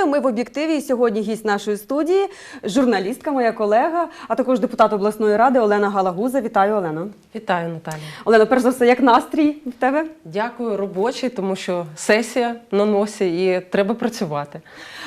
Вітаю! Ми в об'єктиві. Сьогодні гість нашої студії, журналістка, моя колега, а також депутат обласної ради Олена Галагуза. Вітаю, Олена. Вітаю, Наталія. Олена, перш за все, як настрій в тебе? Дякую, робочий, тому що сесія на носі і треба працювати.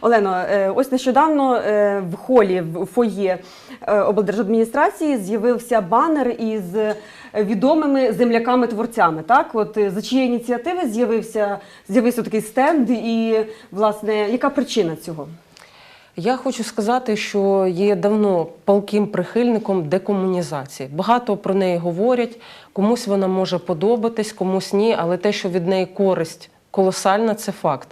Олено, е, ось нещодавно е, в холі в фоє облдержадміністрації з'явився банер із е, відомими земляками-творцями. Так, от е, за чиєї ініціативи з'явився з'явився такий стенд, і власне яка причина цього? Я хочу сказати, що є давно палким прихильником декомунізації. Багато про неї говорять, комусь вона може подобатись, комусь ні, але те, що від неї користь колосальна, це факт.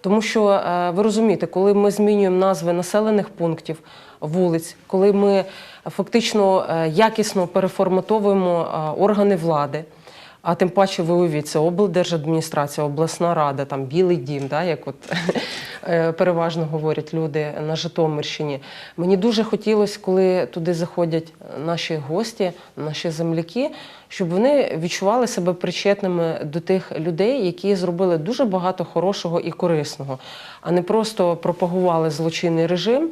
Тому що е, ви розумієте, коли ми змінюємо назви населених пунктів, вулиць, коли ми фактично е, якісно переформатовуємо е, органи влади. А тим паче ви уявіть, облдержадміністрація, обласна рада, там білий дім, да, як от е, переважно говорять люди на Житомирщині. Мені дуже хотілося, коли туди заходять наші гості, наші земляки, щоб вони відчували себе причетними до тих людей, які зробили дуже багато хорошого і корисного, а не просто пропагували злочинний режим.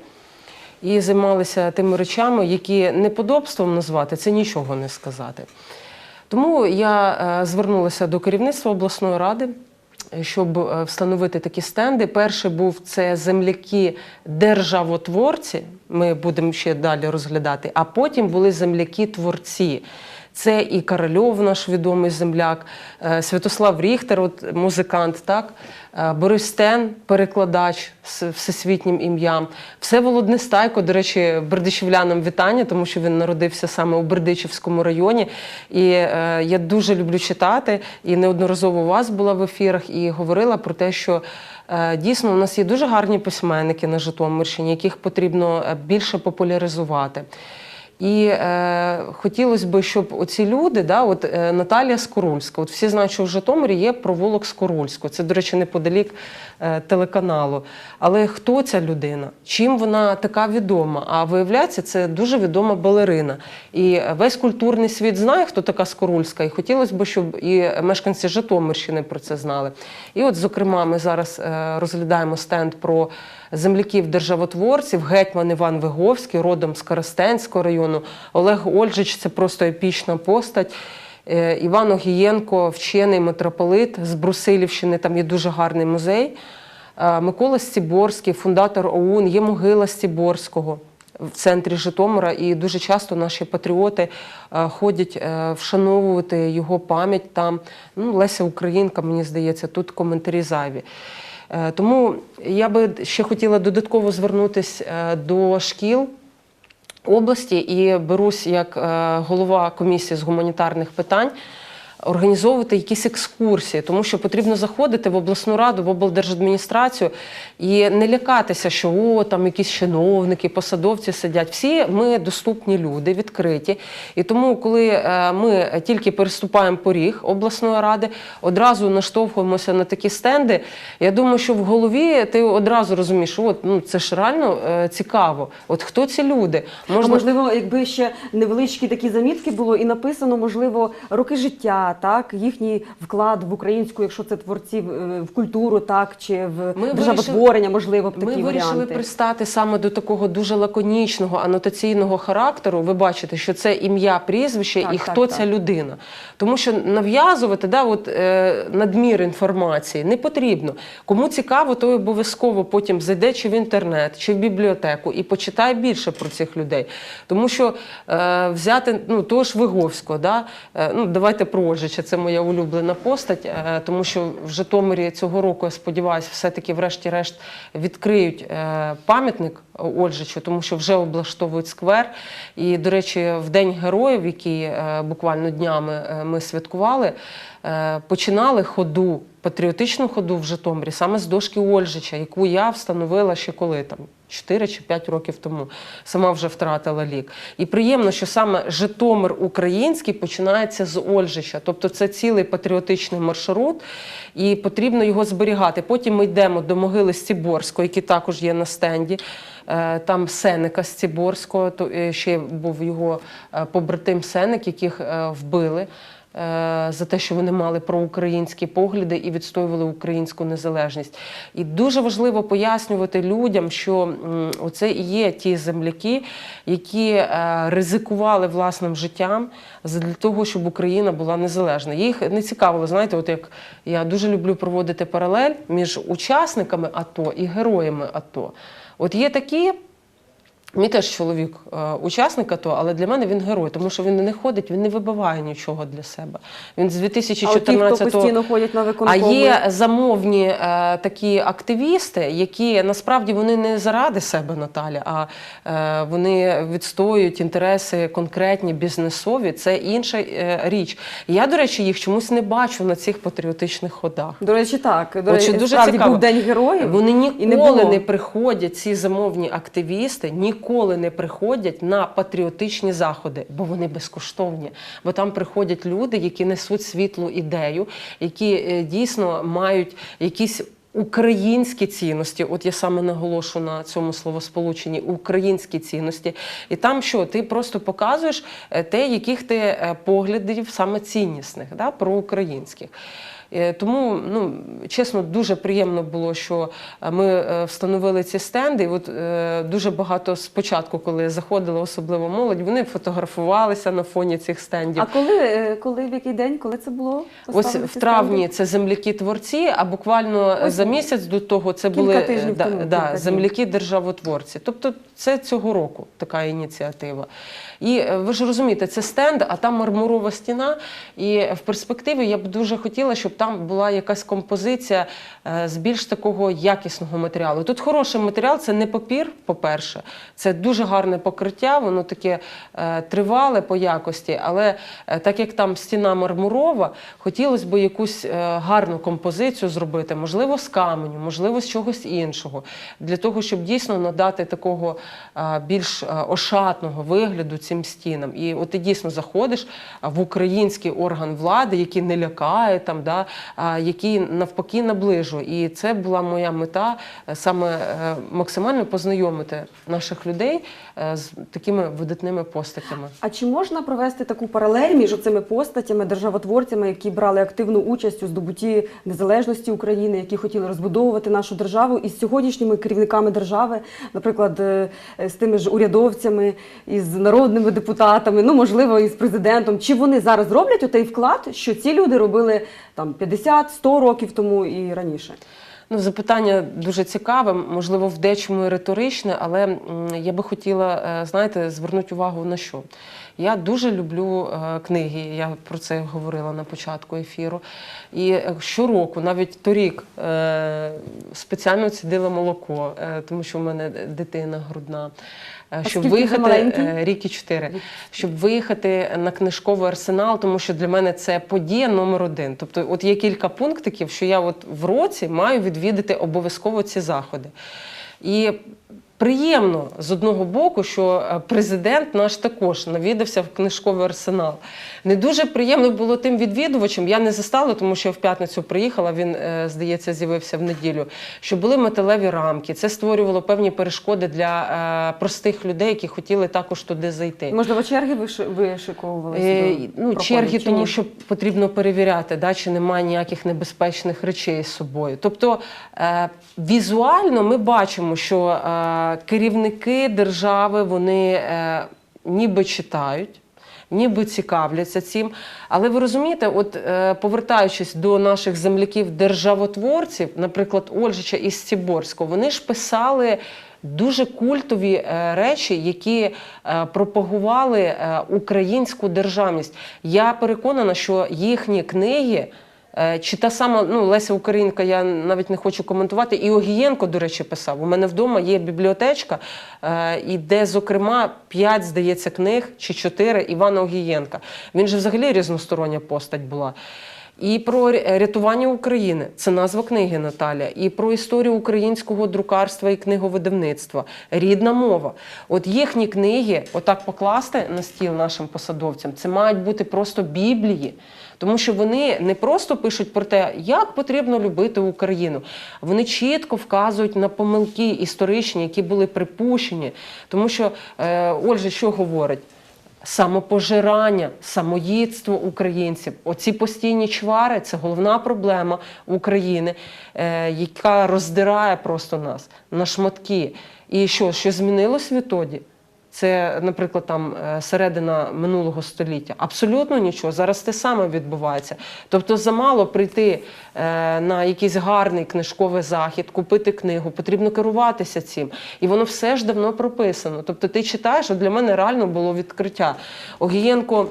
І займалися тими речами, які неподобством назвати, це нічого не сказати. Тому я е, звернулася до керівництва обласної ради, щоб е, встановити такі стенди. Перший був це земляки державотворці. Ми будемо ще далі розглядати. А потім були земляки-творці. Це і Корольов, наш відомий земляк, е, Святослав Ріхтер, от музикант, так? е, Борис Стен, перекладач з всесвітнім ім'ям. Всеволод Нестайко, до речі, бердичівлянам вітання, тому що він народився саме у Бердичівському районі. І е, я дуже люблю читати, і неодноразово у вас була в ефірах і говорила про те, що е, дійсно у нас є дуже гарні письменники на Житомирщині, яких потрібно е, більше популяризувати. І е, хотілося б, щоб оці люди, да, от е, Наталія Скорульська, от всі знають, що в Житомирі є провулок Скорульського. Це, до речі, неподалік е, телеканалу. Але хто ця людина? Чим вона така відома? А виявляється, це дуже відома балерина. І весь культурний світ знає, хто така Скорульська. І хотілося б, щоб і мешканці Житомирщини про це знали. І от, зокрема, ми зараз е, розглядаємо стенд про земляків державотворців, гетьман Іван Виговський, родом з Коростенського району. Олег Ольжич це просто епічна постать. Е, Іван Огієнко, вчений митрополит з Брусилівщини, там є дуже гарний музей. Е, Микола Стіборський, фундатор ОУН, є могила Стіборського в центрі Житомира, і дуже часто наші патріоти е, ходять вшановувати його пам'ять там. Ну, Леся Українка, мені здається, тут коментарі зайві. Е, Тому я би ще хотіла додатково звернутися е, до шкіл області і берусь як е, голова комісії з гуманітарних питань. Організовувати якісь екскурсії, тому що потрібно заходити в обласну раду, в облдержадміністрацію і не лякатися, що о, там якісь чиновники, посадовці сидять. Всі ми доступні люди, відкриті. І тому, коли е, ми тільки переступаємо поріг обласної ради, одразу наштовхуємося на такі стенди. Я думаю, що в голові ти одразу розумієш, от ну це ж реально е, цікаво. От хто ці люди? А можливо, якби ще невеличкі такі замітки було і написано, можливо, роки життя, так, їхній вклад в українську, якщо це творці в в культуру, так, чи в Ми державотворення, можливо, такі Ми вирішили варіанти. пристати саме до такого дуже лаконічного анотаційного характеру. Ви бачите, що це ім'я, прізвище Так, і так, хто так. ця людина. Тому що нав'язувати да, от, е, надмір інформації не потрібно. Кому цікаво, той обов'язково потім зайде чи в інтернет, чи в бібліотеку і почитає більше про цих людей. Тому що е, взяти ну, того ж Виговського, да, е, ну, давайте про Ольжича, це моя улюблена постать, е, тому що в Житомирі цього року, я сподіваюся, все-таки врешті-решт відкриють е, пам'ятник Ольжичу, тому що вже облаштовують сквер. І, до речі, в День героїв, який е, буквально днями е, ми святкували, е, починали ходу, патріотичну ходу в Житомирі саме з дошки Ольжича, яку я встановила ще коли там. 4 чи 5 років тому сама вже втратила лік. І приємно, що саме Житомир український починається з Ольжича. Тобто це цілий патріотичний маршрут, і потрібно його зберігати. Потім ми йдемо до могили Стіборського, який також є на стенді. Е, Там Сеника Стіборського, то е, ще був його е, побратим Сеник, яких вбили. За те, що вони мали проукраїнські погляди і відстоювали українську незалежність. І дуже важливо пояснювати людям, що м, оце і є ті земляки, які е, ризикували власним життям для того, щоб Україна була незалежна. Їх не цікавило, знаєте, от як я дуже люблю проводити паралель між учасниками АТО і героями АТО. От є такі. Мій теж чоловік е, учасник АТО, але для мене він герой, тому що він не ходить, він не вибиває нічого для себе. Він з А от ті, хто 2014 постійно ходять на а є замовні е, такі активісти, які насправді вони не заради себе, Наталя, а е, вони відстоюють інтереси конкретні бізнесові. Це інша е, річ. Я, до речі, їх чомусь не бачу на цих патріотичних ходах. до речі, так. До речі, дуже справді цікаво. був День героїв. Вони і не ніколи не, приходять, ці замовні активісти, ніколи не приходять на патріотичні заходи, бо вони безкоштовні. Бо там приходять люди, які несуть світлу ідею, які е, дійсно мають якісь. Українські цінності, от я саме наголошу на цьому словосполученні українські цінності. І там що ти просто показуєш е, те, яких ти е, поглядів саме ціннісних, да, проукраїнських. Е, Тому, ну чесно, дуже приємно було, що е, ми е, встановили ці стенди. І от дуже багато спочатку, коли заходила, особливо молодь, вони фотографувалися на фоні цих стендів. А коли, коли в який день, коли це було? Ось в травні стенди? це земляки-творці, а буквально Ось за місяць до того це були тижнів да, тому, да, земляки-державотворці. Тобто це цього року така ініціатива. І ви ж розумієте, це стенд, а там мармурова стіна. І в перспективі я б дуже хотіла, щоб там була якась композиція е, з більш такого якісного матеріалу. Тут хороший матеріал це не папір, по-перше, це дуже гарне покриття, воно таке е, тривале по якості, але е, так як там стіна мармурова, хотілося б якусь гарну композицію зробити, можливо, з каменю, можливо, з чогось іншого, для того, щоб дійсно надати такого більш ошатного вигляду цим стінам. І от ти дійсно заходиш в український орган влади, який не лякає там, да, який навпаки наближує. І це була моя мета е, саме е, максимально познайомити наших людей з такими видатними постатями. А чи можна провести таку паралель між цими постатями, державотворцями, які брали активну участь у здобутті незалежності України, які хотіли розбудовувати нашу державу, і з сьогоднішніми керівниками держави, наприклад, е, е, з тими ж урядовцями, із народними депутатами, ну можливо, і з президентом? Чи вони зараз роблять отей вклад, що ці люди робили там 50-100 років тому і раніше? Ну, запитання дуже цікаве, можливо, в дечому і риторичне, але я би хотіла, е, знаєте, звернути увагу на що. Я дуже люблю е, книги, я про це говорила на початку ефіру. І е, щороку, навіть торік, спеціально цідила молоко, тому що в мене дитина грудна. Щоб виїхати маленький? рік і чотири, щоб виїхати на книжковий арсенал, тому що для мене це подія номер один. Тобто, от є кілька пунктиків, що я от в році маю відвідати обов'язково ці заходи. І приємно з одного боку, що е, президент наш також навідався в книжковий арсенал. Не дуже приємно було тим відвідувачам. Я не застала, тому що я в п'ятницю приїхала. Він, е, здається, з'явився в неділю. Що були металеві рамки. Це створювало певні перешкоди для е, простих людей, які хотіли також туди зайти. Можливо, черги вишиковувалися? Е, ну, черги, тому ні? що потрібно перевіряти, да, чи немає ніяких небезпечних речей з собою. Тобто е, візуально ми бачимо, що е, керівники держави вони е, ніби читають. Ніби цікавляться цим, але ви розумієте, от е, повертаючись до наших земляків-державотворців, наприклад, Ольжича із Стіборського, вони ж писали дуже культові е, речі, які пропагували українську державність. Я переконана, що їхні книги. Е, Чи та сама ну, Леся Українка, я навіть не хочу коментувати. І Огієнко, до речі, писав. У мене вдома є бібліотечка, е, і де, зокрема, п'ять, здається, книг чи чотири Івана Огієнка. Він же взагалі різностороння постать була. І про рятування України це назва книги Наталя, і про історію українського друкарства і книговидавництва, рідна мова. От їхні книги, отак покласти на стіл нашим посадовцям, це мають бути просто біблії. Тому що вони не просто пишуть про те, як потрібно любити Україну. Вони чітко вказують на помилки історичні, які були припущені. Тому що е, Ольжа що говорить? Самопожирання, самоїдство українців. Оці постійні чвари це головна проблема України, е, яка роздирає просто нас на шматки. І що, що змінилось відтоді? Це, наприклад, там е, середина минулого століття. Абсолютно нічого. Зараз те саме відбувається. Тобто, замало прийти е, на якийсь гарний книжковий захід, купити книгу, потрібно керуватися цим. І воно все ж давно прописано. Тобто, ти читаєш, от для мене реально було відкриття. Огієнко.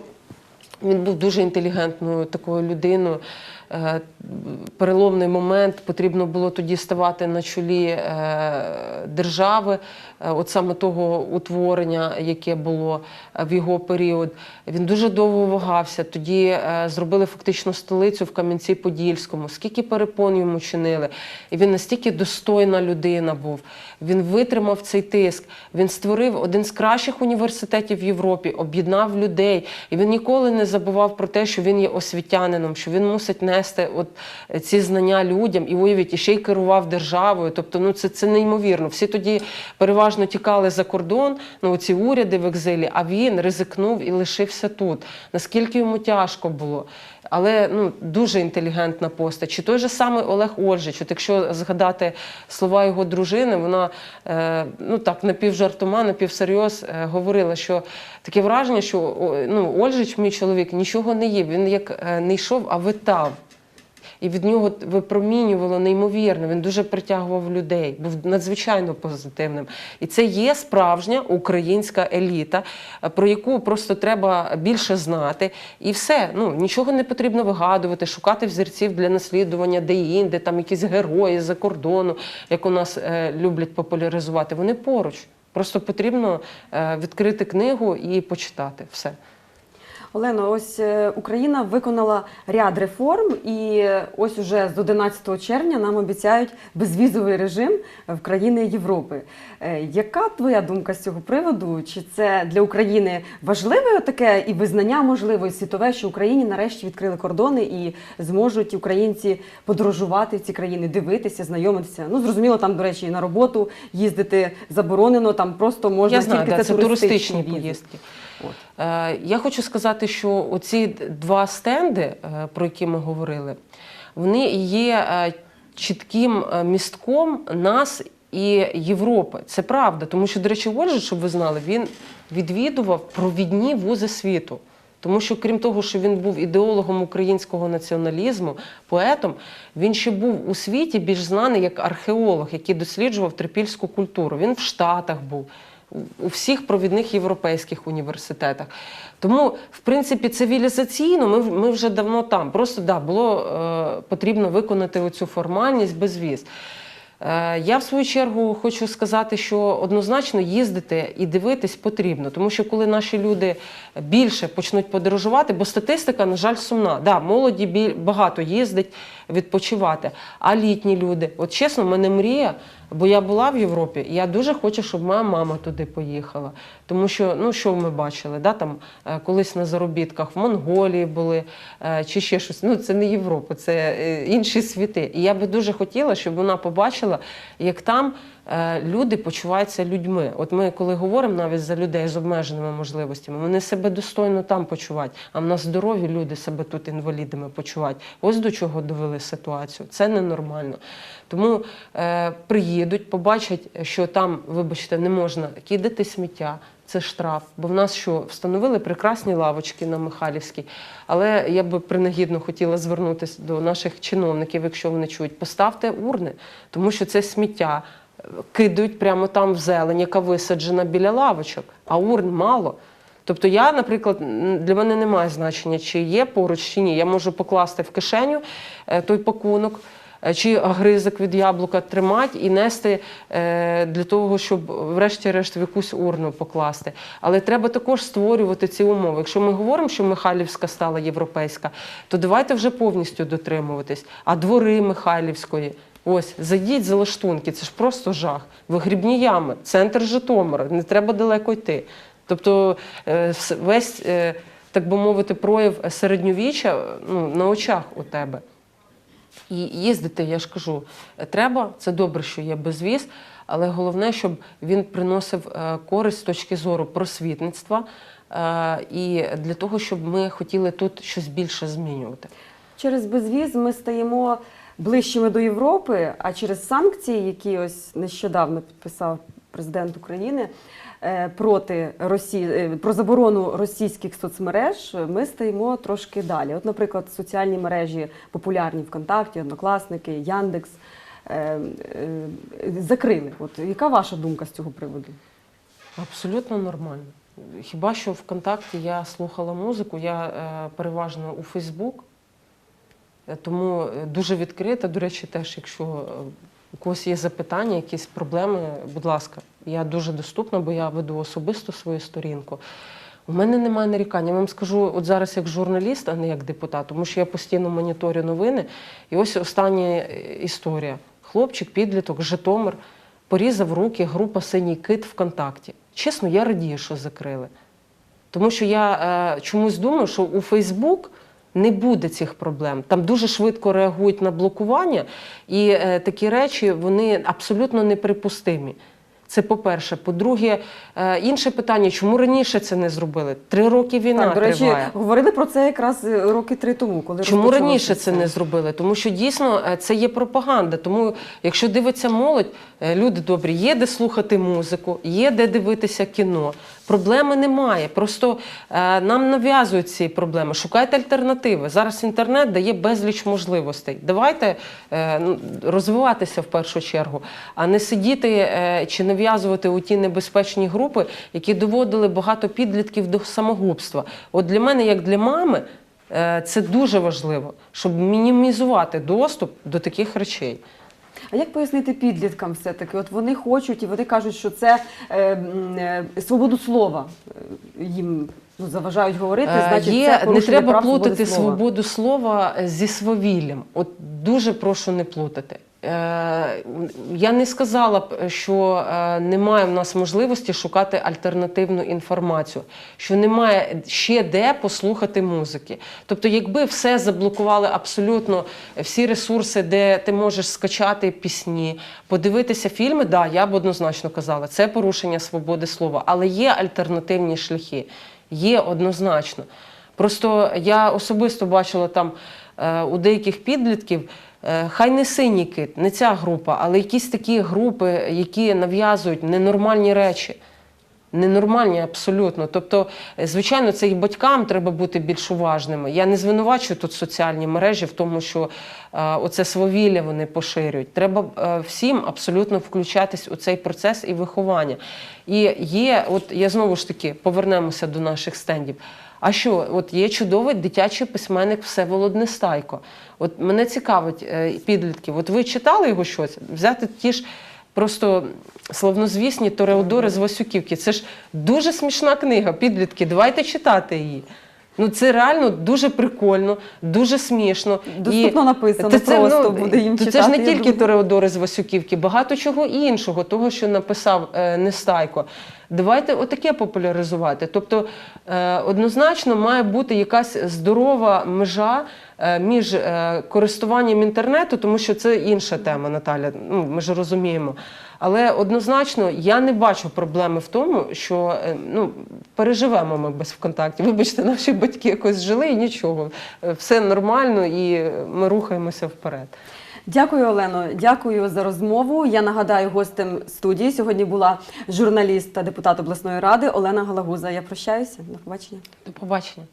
Він був дуже інтелігентною такою людиною. Е, Переломний момент потрібно було тоді ставати на чолі держави, от саме того утворення, яке було е, в його період. Він дуже довго вагався. Тоді е, зробили фактично столицю в Кам'янці-Подільському. Скільки перепон йому чинили. І він настільки достойна людина був. Він витримав цей тиск. Він створив один з кращих університетів в Європі, об'єднав людей. І він ніколи не забував про те, що він є освітянином, що він мусить нести от ці знання людям і уявіть, і ще й керував державою. Тобто, ну це, це неймовірно. Всі тоді переважно тікали за кордон, ну ці уряди в екзилі, а він ризикнув і лишився тут. Наскільки йому тяжко було. Але ну дуже інтелігентна постать. Чи той же самий Олег Ольжич, от якщо згадати слова його дружини, вона е, ну так напівжартома, напівсерйоз е, говорила, що таке враження, що ну, Ольжич, мій чоловік, нічого не їв. Він як е, не йшов, а витав. І від нього випромінювало неймовірно. Він дуже притягував людей, був надзвичайно позитивним. І це є справжня українська еліта, е, про яку просто треба більше знати. І все, ну нічого не потрібно вигадувати, шукати взірців для наслідування де-інде, там якісь герої за кордону, як у нас е, люблять популяризувати. Вони поруч. Просто потрібно е, відкрити книгу і почитати все. Олено, ось е, Україна виконала ряд реформ, і е, ось уже з 11 червня нам обіцяють безвізовий режим в країни Європи. Е, Яка твоя думка з цього приводу? Чи це для України важливе таке і визнання можливо і світове, що Україні нарешті відкрили кордони і зможуть українці подорожувати в ці країни, дивитися, знайомитися? Ну зрозуміло, там до речі, і на роботу їздити заборонено. Там просто можна Я знаю, тільки да, це, це туристичні візи. поїздки. Е, Я хочу сказати, що оці два стенди, е, про які ми говорили, вони є е, чітким містком нас і Європи. Це правда, тому що, до речі, Ольжа, щоб ви знали, він відвідував провідні вузи світу. Тому що, крім того, що він був ідеологом українського націоналізму, поетом, він ще був у світі більш знаний як археолог, який досліджував трипільську культуру. Він в Штатах був, у всіх провідних європейських університетах. Тому, в принципі, цивілізаційно ми, ми вже давно там. Просто да, було е, потрібно виконати оцю формальність без віз. Е, Я в свою чергу хочу сказати, що однозначно їздити і дивитись потрібно, тому що коли наші люди більше почнуть подорожувати, бо статистика, на жаль, сумна. Да, молоді біль- багато їздить відпочивати, а літні люди, от чесно, мене мрія, бо я була в Європі, і я дуже хочу, щоб моя мама туди поїхала. Тому що, ну що ми бачили, да, там е, колись на заробітках в Монголії були е, чи ще щось. Ну це не Європа, це е, інші світи. І я би дуже хотіла, щоб вона побачила, як там люди почуваються людьми. От ми, коли говоримо навіть за людей з обмеженими можливостями, вони себе достойно там почувають, а в нас здорові люди себе тут інвалідами почувають. Ось до чого довели ситуацію. Це ненормально. Тому е, приїдуть, побачать, що там, вибачте, не можна кидати сміття. Це штраф, бо в нас що встановили прекрасні лавочки на Михайлівській. Але я би принагідно хотіла звернутися до наших чиновників, якщо вони чують, поставте урни, тому що це сміття е, кидають прямо там в зелень, яка висаджена біля лавочок, а урн мало. Тобто я, наприклад, для мене немає значення, чи є поруч, чи ні. Я можу покласти в кишеню е, той пакунок. е, Чи гризок від яблука тримати і нести е, для того, щоб врешті-решт в якусь урну покласти. Але треба також створювати ці умови. Якщо ми говоримо, що Михайлівська стала європейська, то давайте вже повністю дотримуватись. А двори Михайлівської. Ось, зайдіть за лаштунки, це ж просто жах. Вигрібні ями, центр Житомира, не треба далеко йти. Тобто е, весь, е, так би мовити, прояв середньовіччя ну, на очах у тебе. І їздити, я ж кажу, треба, це добре, що є безвіз, але головне, щоб він приносив е, користь з точки зору просвітництва і для того, щоб ми хотіли тут щось більше змінювати. Через безвіз ми стаємо ближчими до Європи, а через санкції, які ось нещодавно підписав президент України е, проти Росії е, про заборону російських соцмереж, ми стаємо трошки далі. От, наприклад, соціальні мережі популярні ВКонтакті, Однокласники, Яндекс е, закрили. От яка ваша думка з цього приводу? Абсолютно нормально. Хіба що ВКонтакті я слухала музику, я переважно у Фейсбук, тому е, дуже відкрита. До речі, теж, якщо е, у когось є запитання, якісь проблеми, будь ласка, я дуже доступна, бо я веду особисто свою сторінку. У мене немає нарікань. Я вам скажу, от зараз як журналіст, а не як депутат, тому що я постійно моніторю новини. І ось остання е, історія. Хлопчик, підліток, Житомир, порізав руки група Синій кит ВКонтакті. Чесно, я радію, що закрили. Тому що я е, чомусь думаю, що у Фейсбук не буде цих проблем. Там дуже швидко реагують на блокування, і е, такі речі вони абсолютно неприпустимі. Це по-перше. По-друге, е, інше питання, чому раніше це не зробили? Три роки війна так, до речі, триває. говорили про це якраз е, роки три тому, коли Чому раніше це не зробили? Тому що дійсно е, це є пропаганда. Тому, якщо дивиться молодь, е, люди добрі, є де слухати музику, є де дивитися кіно. Проблеми немає. Просто е, нам нав'язують ці проблеми. Шукайте альтернативи. Зараз інтернет дає безліч можливостей. Давайте е, ну, розвиватися в першу чергу, а не сидіти е, чи нав'язувати у ті небезпечні групи, які доводили багато підлітків до самогубства. От для мене, як для мами. Е, Це дуже важливо, щоб мінімізувати доступ до таких речей. А як пояснити підліткам все-таки? От вони хочуть і вони кажуть, що це е, е, свободу слова е, їм ну, заважають говорити, Е, значить Є, це не треба прав плутати свободу слова зі свавіллям. От дуже прошу не плутати. Е, Я не сказала б, що е, немає в нас можливості шукати альтернативну інформацію, що немає ще де послухати музики. Тобто, якби все заблокували абсолютно всі ресурси, де ти можеш скачати пісні, подивитися фільми, да, я б однозначно казала, це порушення свободи слова, але є альтернативні шляхи, є однозначно. Просто я особисто бачила там е, у деяких підлітків, хай не синій кит, не ця група, але якісь такі групи, які нав'язують ненормальні речі. Ненормальні абсолютно. Тобто, е, звичайно, це і батькам треба бути більш уважними. Я не звинувачую тут соціальні мережі в тому, що е, оце свавілля вони поширюють. Треба е, всім абсолютно включатись у цей процес і виховання. І є, от я знову ж таки повернемося до наших стендів. А що, от є чудовий дитячий письменник Всеволод Нестайко. От мене цікавить е, підлітків. От ви читали його щось? Взяти ті ж просто славнозвісні Тореодори з Васюківки. Це ж дуже смішна книга, підлітки. Давайте читати її. Ну це реально дуже прикольно, дуже смішно. Доступно написано, Та це, просто ну, буде їм читати. Це ж не тільки. Тореодори з Васюківки, багато чого іншого, того, що написав е, Нестайко. Давайте отаке популяризувати. Тобто е, однозначно має бути якась здорова межа е, між е, користуванням інтернету, тому що це інша тема, Наталя. Ну, ми ж розуміємо. Але однозначно я не бачу проблеми в тому, що ну, переживемо ми без ВКонтакті. Вибачте, наші батьки якось жили і нічого. Все нормально і ми рухаємося вперед. Дякую, Олено. Дякую за розмову. Я нагадаю, гостем студії сьогодні була журналіст та депутат обласної ради Олена Галагуза. Я прощаюся. До побачення. До побачення.